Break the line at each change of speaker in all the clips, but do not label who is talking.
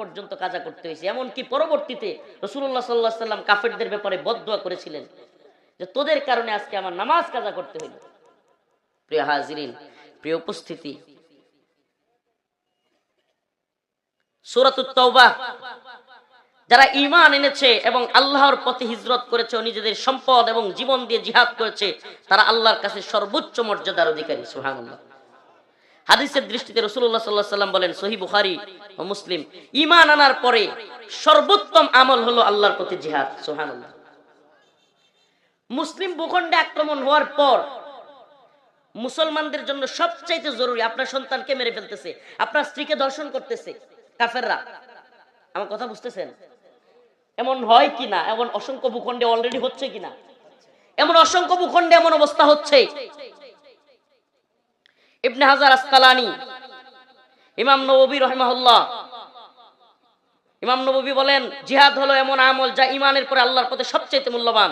পর্যন্ত কাজা করতে হয়েছে। এমনকি পরবর্তীতে রসুল্লাহ সাল্লাহ সাল্লাম কাফেরদের ব্যাপারে বদুয়া করেছিলেন যে তোদের কারণে আজকে আমার নামাজ কাজা করতে হইল। প্রিয় হাজিরিন, প্রিয় উপস্থিতি যারা ঈমান এনেছে এবং আল্লাহর পথে হিজরত করেছে নিজেদের সম্পদ এবং জীবন দিয়ে জিহাদ করেছে, তারা আল্লাহর কাছে সর্বোচ্চ মর্যাদার অধিকারী, সুবহানাল্লাহ। হাদিসের দৃষ্টিতে রসুল্লাহ সাল্লাহ সাল্লাম বলেন সহি বুখারি ও মুসলিম, ঈমান আনার পরে সর্বোত্তম আমল হলো আল্লাহর প্রতি জিহাদ, সুবহানাল্লাহ। মুসলিম ভূখণ্ডে আক্রমণ হওয়ার পর মুসলমানদের জন্য সবচাইতে জরুরি, আপনার সন্তানকে মেরে ফেলতেছে, আপনার স্ত্রীকে দর্শন করতেছে, কাফেররা। আমার কথা বুঝতেছেন? এমন হয় কিনা? এমন অসংখ্য ভূখণ্ডে অলরেডি হচ্ছে কিনা? এমন অসংখ্য ভূখণ্ডে এমন অবস্থা হচ্ছে। ইবনে হাজার আসকালানি ইমাম নবী রহমাহুল্লাহ। ইমাম নবী বলেন, জিহাদ হলো এমন আমল যা ইমানের পরে আল্লাহর পথে সবচেয়ে মূল্যবান।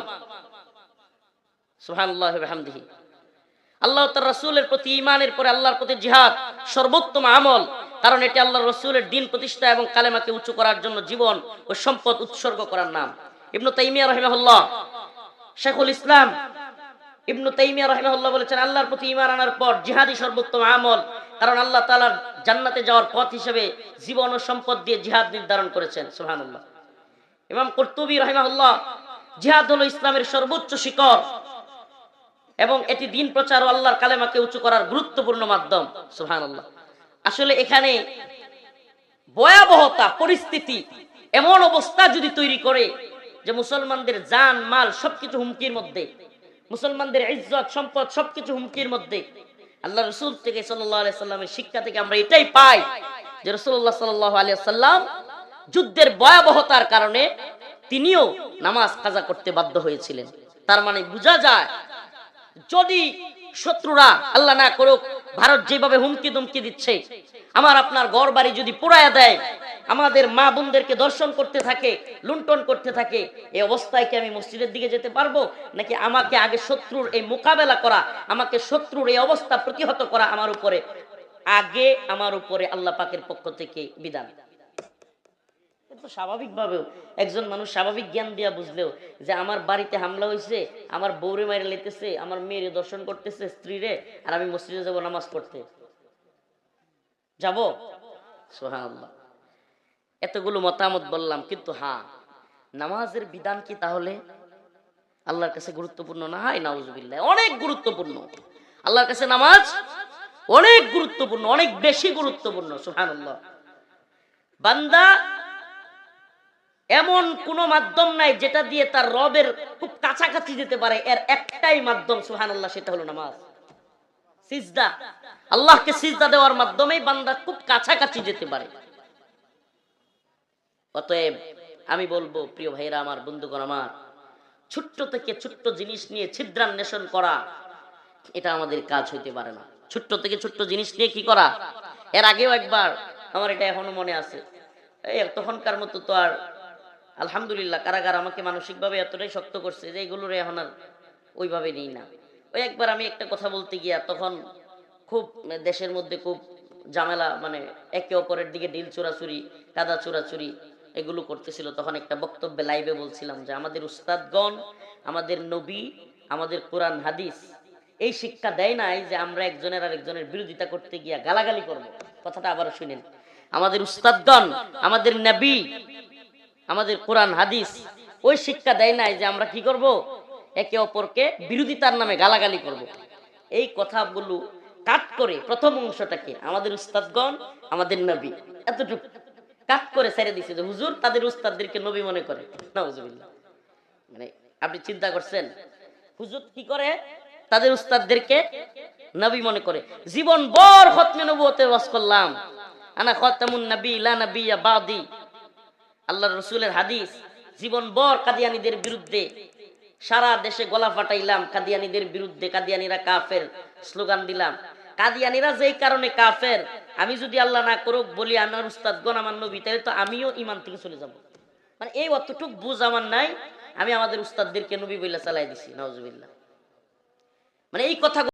আল্লাহ তার রসুলের প্রতি ইমানের পরে আল্লাহর প্রতি জিহাদ সর্বোত্তম আমল, কারণ এটি আল্লাহ রসুলের দিন প্রতিষ্ঠা এবং কালেমাকে উঁচু করার জন্য জীবন ও সম্পদ উৎসর্গ করার নাম। ইবনু তাইমিয়া রহিমাহুল্লাহ, শেখুল ইসলাম ইবনু তাইমিয়া রহিমাহুল্লাহ বলেছেন, আল্লাহর প্রতি ইমান আনার পর জিহাদি সর্বোত্তম আমল। কারণ আল্লাহ তাআলার জান্নাতে যাওয়ার পথ হিসেবে জীবন ও সম্পদ দিয়ে জিহাদ নির্ধারণ করেছেন, সুবহানাল্লাহ। ইমাম কর্তুবী রহিমাহুল্লাহ জিহাদ হলো ইসলামের সর্বোচ্চ শিকড় এবং এটি দিন প্রচার ও আল্লাহর কালেমাকে উঁচু করার গুরুত্বপূর্ণ মাধ্যম, সুবহানাল্লাহ। আসলে এখানে ভয়াবহতা, পরিস্থিতি, এমন অবস্থা যদি তৈরি করে যে মুসলমানদের জান, মাল সবকিছু হুমকির মধ্যে, মুসলমানদের ইজ্জত, সম্পদ সবকিছু হুমকির মধ্যে আল্লাহ রসুল থেকে সাল্লামের শিক্ষা থেকে আমরা এটাই পাই যে রসুল্লাহ সাল্লাহ আলিয়া সাল্লাম যুদ্ধের ভয়াবহতার কারণে তিনিও নামাজ কাজা করতে বাধ্য হয়েছিলেন। তার মানে বোঝা যায় যদি শত্রুরা আল্লাহ না করুক ভারত যেভাবে হুমকি দুমকি দিচ্ছে, আমার আপনার গড় বাড়ি যদি পোড়ায় দেয়, আমাদের মা বোনদেরকে দর্শন করতে থাকে, লুণ্ঠন করতে থাকে এই অবস্থায় কি আমি মসজিদের দিকে যেতে পারব? নাকি আমাকে আগে শত্রুর এই মোকাবেলা করা, আমাকে শত্রুর এই অবস্থা প্রতিহত করা আমার উপরে? আগে আমার উপরে আল্লাহ পাকের পক্ষ থেকে বিধান। স্বাভাবিকভাবেও একজন মানুষ স্বাভাবিক জ্ঞান দিয়া বুঝলেও যে আমার বাড়িতে হামলা হয়েছে আমার বউরে মাইরে লেতেছে আমার মেয়েরে দর্শন করতেছে, স্ত্রীরে, আর আমি মসজিদে যাব নামাজ পড়তে। যাব? সোহানাল্লাহ এতগুলো মতামত বললাম, কিন্তু হ্যাঁ নামাজের বিধান কি তাহলে? আল্লাহর কাছে গুরুত্বপূর্ণ না? হয়, নাউজুবিল্লাহ, অনেক গুরুত্বপূর্ণ। আল্লাহর কাছে নামাজ অনেক গুরুত্বপূর্ণ, অনেক বেশি গুরুত্বপূর্ণ সুহানুল্লাহ বান্দা এমন কোন মাধ্যম নাই যেটা দিয়ে তার রবের খুব কাছাকাছি যেতে পারে। এর একটাই মাধ্যম সুহান আল্লাহ সেটা হলো নামাজ। সিজদা। আল্লাহকে সিজদা দেওয়ার মাধ্যমেই বান্দা খুব কাছাকাছি যেতে পারে। অতএব আমি বলব, প্রিয় ভাইরা আমার, বন্ধুগণ আমার, ছোট্ট থেকে ছোট্ট জিনিস নিয়ে ছিদ্রান্বেষণ করা, এটা আমাদের কাজ হইতে পারে না। ছোট্ট থেকে ছোট্ট জিনিস নিয়ে কি করা? এর আগেও একবার, আমার এটা এখনও মনে আছে। এই তখনকার মতো তো আর আলহামদুলিল্লাহ, কারাগার আমাকে মানসিকভাবে এতটাই শক্ত করছে যে এগুলোর এখন আর ওইভাবে নিই না। ওই একবার আমি একটা কথা বলতে গিয়া তখন খুব দেশের মধ্যে খুব ঝামেলা মানে একে অপরের দিকে ডিল চোরাচুরি, কাদা চোরাচুরি এগুলো করতেছিল। তখন একটা বক্তব্যে লাইভে বলছিলাম যে, আমাদের উস্তাদগণ, আমাদের নবী, আমাদের কোরআন, হাদিস, এই শিক্ষা দেয় নাই যে আমরা একজনের আর একজনের বিরোধিতা করতে গিয়া গালাগালি করব। কথাটা আবার শুনেন। আমাদের উস্তাদগণ, আমাদের নবী আমাদের কোরআন, হাদিস, ওই শিক্ষা দেয় নাই যে আমরা কি করব? একে অপরকে বিরোধিতার নামে গালাগালি করব। এই কথাগুলো কাট করে প্রথম অংশটাকে আমাদের উস্তাদগণ, আমাদের নবী, এতটুকু কাট করে ছেড়ে দিছে যে হুজুর তাদের উস্তাদদেরকে নবী মনে করে। নাউজুবিল্লাহ। মানে আপনি চিন্তা করছেন, হুজুর কি করে? তাদের উস্তাদদেরকে নবী মনে করে। জীবন বর খতমে নবুয়তে ওয়াজ করলাম। আনা খতামুন নবী লা নবিয়া বাদি। আল্লাহ রসুলের হাদিস জীবন বর কাদিয়ানিদের বিরুদ্ধে, সারা দেশে গলা ফাটাইলাম, কাদিয়ানিদের বিরুদ্ধে, কাদিয়ানিরা কাফের, স্লোগান দিলাম। কাদিয়ানিরা যেই কারণে কাফের, আমি যদি আল্লাহ না করুক, বলি, আমার উস্তাদ গণ, আমার নবী তাহলে তো আমিও ইমান থেকে চলে যাব। মানে এই অতটুক বুঝ আমার নাই, আমি আমাদের উস্তাদদেরকে নবী বইলা চালাই দিছি নজবিল্লা মানে এই কথা